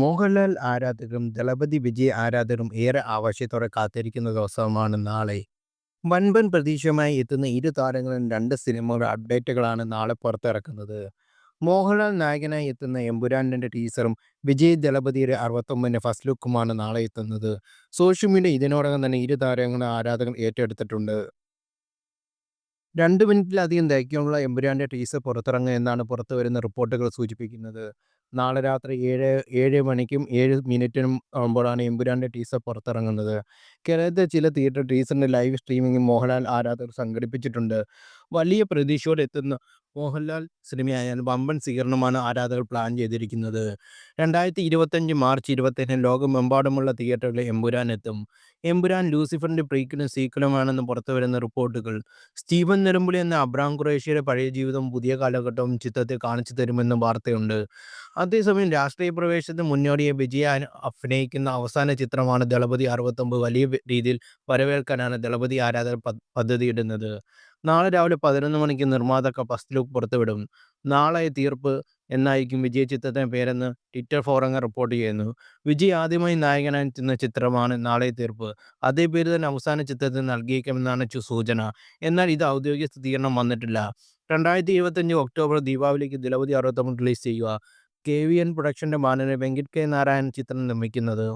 മോഹൻലാൽ ആരാധകരും ദളപതി വിജയ് ആരാധകരും ഏറെ ആവശ്യത്തോടെ കാത്തിരിക്കുന്ന ദിവസമാണ് നാളെ. വൻപൻ പ്രതീക്ഷയുമായി എത്തുന്ന ഇരു താരങ്ങളും രണ്ട് സിനിമകളുടെ അപ്ഡേറ്റുകളാണ് നാളെ പുറത്തിറക്കുന്നത്. മോഹൻലാൽ നായകനായി എത്തുന്ന എമ്പുരാന്റെ ടീസറും വിജയ് ദളപതിയുടെ അറുപത്തൊമ്പതിന്റെ ഫസ്റ്റ് ലുക്കുമാണ് നാളെ എത്തുന്നത്. സോഷ്യൽ മീഡിയ ഇതിനോടകം തന്നെ ഇരു താരങ്ങളുടെ ആരാധകർ ഏറ്റെടുത്തിട്ടുണ്ട്. രണ്ട് മിനിറ്റിലധികം ദൈർഘ്യമുള്ള എമ്പുരാന്റെ ടീസർ പുറത്തിറങ്ങുക എന്നാണ് പുറത്തുവരുന്ന റിപ്പോർട്ടുകൾ സൂചിപ്പിക്കുന്നത്. നാളെ രാത്രി ഏഴ് ഏഴ് മണിക്കും ഏഴ് മിനിറ്റിനും ആകുമ്പോഴാണ് എമ്പുരാന്റെ ടീസർ പുറത്തിറങ്ങുന്നത്. കേരളത്തിലെ ചില തിയേറ്റർ ടീസറിന്റെ ലൈവ് സ്ട്രീമിംഗ് മോഹൻലാൽ ആരാധകർ സംഘടിപ്പിച്ചിട്ടുണ്ട്. വലിയ പ്രതീക്ഷയോടെ എത്തുന്ന മോഹൻലാൽ സിനിമയായാൽ വമ്പൻ സ്വീകരണമാണ് ആരാധകർ പ്ലാൻ ചെയ്തിരിക്കുന്നത്. രണ്ടായിരത്തി ഇരുപത്തഞ്ച് മാർച്ച് ഇരുപത്തേഴിന് ലോകമെമ്പാടുമുള്ള തിയേറ്ററുകളിൽ എമ്പുരാൻ എത്തും. എമ്പുരാൻ ലൂസിഫറിന്റെ പ്രീക്വലും സീക്വലുമാണെന്ന് പുറത്തുവരുന്ന റിപ്പോർട്ടുകൾ. സ്റ്റീവൻ നെടുമ്പുളി എന്ന അബ്രാം ക്രൊയേഷ്യയുടെ പഴയ ജീവിതവും പുതിയ കാലഘട്ടവും ചിത്രത്തെ കാണിച്ചു തരുമെന്ന് വാർത്തയുണ്ട്. അതേസമയം രാഷ്ട്രീയ പ്രവേശത്തിന് മുന്നോടിയെ വിജയ അഭിനയിക്കുന്ന അവസാന ചിത്രമാണ് ദളപതി അറുപത്തൊമ്പത്. വലിയ രീതിയിൽ വരവേൽക്കാനാണ് ദളപതി ആരാധന പദ്ധതി ഇടുന്നത് നാളെ രാവിലെ പതിനൊന്ന് മണിക്ക് നിർമ്മാതാക്കൾ ഫസ്റ്റ് ലുക്ക് പുറത്തുവിടും. നാളെ തീർപ്പ് എന്നായിരിക്കും വിജയ് ചിത്രത്തിന് പേരെന്ന് ട്വിറ്റർ ഫോറങ്ങൾ റിപ്പോർട്ട് ചെയ്യുന്നു. വിജയ് ആദ്യമായി നായകനായി എത്തുന്ന ചിത്രമാണ് നാളെ തീർപ്പ്. അതേ പേര് തന്നെ അവസാന ചിത്രത്തിന് നൽകിയേക്കുമെന്നാണ് സൂചന. എന്നാൽ ഇത് ഔദ്യോഗിക സ്ഥിരീകരണം വന്നിട്ടില്ല. രണ്ടായിരത്തി ഇരുപത്തഞ്ച് ഒക്ടോബർ ദീപാവലിക്ക് ദിലവതി അറുപത്തൊമ്പത് റിലീസ് ചെയ്യുക. കെ വി എൻ പ്രൊഡക്ഷന്റെ ബാനറിൽ വെങ്കിട്ട് കെ നാരായണൻ ചിത്രം നിർമ്മിക്കുന്നത്.